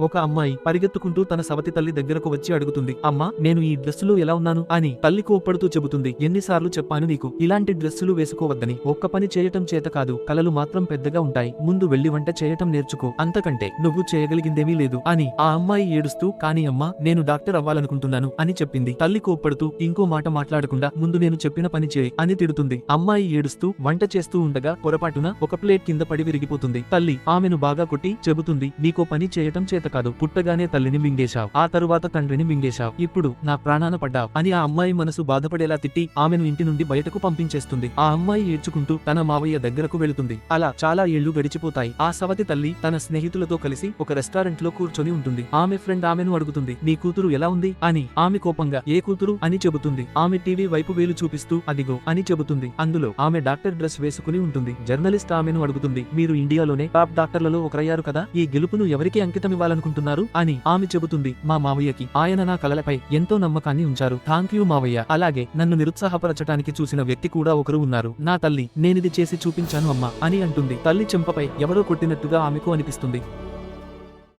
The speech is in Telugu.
ఒక అమ్మాయి పరిగెత్తుకుంటూ తన సవతి తల్లి దగ్గరకు వచ్చి అడుగుతుంది అమ్మా నేను ఈ డ్రెస్సులో ఎలా ఉన్నాను? అని తల్లి కోప్పడుతూ చెబుతుంది ఎన్నిసార్లు చెప్పాను నీకు ఇలాంటి డ్రెస్సులు వేసుకోవద్దని. ఒక్క పని చేయటం చేత కాదు కలలు మాత్రం పెద్దగా ఉంటాయి. ముందు వెళ్ళి వంట చేయటం నేర్చుకో. అంతకంటే నువ్వు చేయగలిగిందేమీ లేదు. అని ఆ అమ్మాయి ఏడుస్తూ కానీ అమ్మా నేను డాక్టర్ అవ్వాలనుకుంటున్నాను అని చెప్పింది. తల్లి కోప్పడుతూ ఇంకో మాట మాట్లాడకుండా ముందు నేను చెప్పిన పని చేయి అని తిడుతుంది. అమ్మాయి ఏడుస్తూ వంట చేస్తూ ఉండగా పొరపాటున ఒక ప్లేట్ కింద పడి విరిగిపోతుంది. తల్లి ఆమెను బాగా కొట్టి చెబుతుంది నీకో పని చేయటం చేత కాదు పుట్టగానే తల్లిని మింగేశావు. ఆ తరువాత తండ్రిని మింగేశావు. ఇప్పుడు నా ప్రాణాన పడ్డావు. అని ఆ అమ్మాయి మనసు బాధపడేలా తిట్టి ఆమెను ఇంటి నుండి బయటకు పంపించేస్తుంది. ఆ అమ్మాయి ఏడ్చుకుంటూ తన మావయ్య దగ్గరకు వెళుతుంది. అలా చాలా ఏళ్ళు గడిచిపోతాయి. ఆ సవతి తల్లి తన స్నేహితులతో కలిసి ఒక రెస్టారెంట్లో కూర్చొని ఉంటుంది. ఆమె ఫ్రెండ్ ఆమెను అడుగుతుంది నీ కూతురు ఎలా ఉంది? అని. ఆమె కోపంగా ఏ కూతురు? అని చెబుతుంది. ఆమె టీవీ వైపు వేలు చూపిస్తూ అదిగో అని చెబుతుంది. అందులో ఆమె డాక్టర్ డ్రెస్ వేసుకుని ఉంటుంది. జర్నలిస్ట్ ఆమెను అడుగుతుంది మీరు ఇండియాలోనే టాప్ డాక్టర్లలో ఒకరయ్యారు కదా? ఈ గెలుపును ఎవరికి అంకితం ఇవ్వాలనుకుంటున్నారు అని ఆమె చెబుతుంది. మా మావయ్యకి ఆయన నా కలలపై ఎంతో నమ్మకాన్ని ఉంచారు. థ్యాంక్ యూ మావయ్య. అలాగే నన్ను నిరుత్సాహపరచటానికి చూసిన వ్యక్తి కూడా ఒకరు ఉన్నారు. నా తల్లి నేనిది చేసి చూపించాను అమ్మా అని అంటుంది. తల్లి చెంపపై ఎవరో కొట్టినట్టుగా ఆమెకు అనిపిస్తుంది.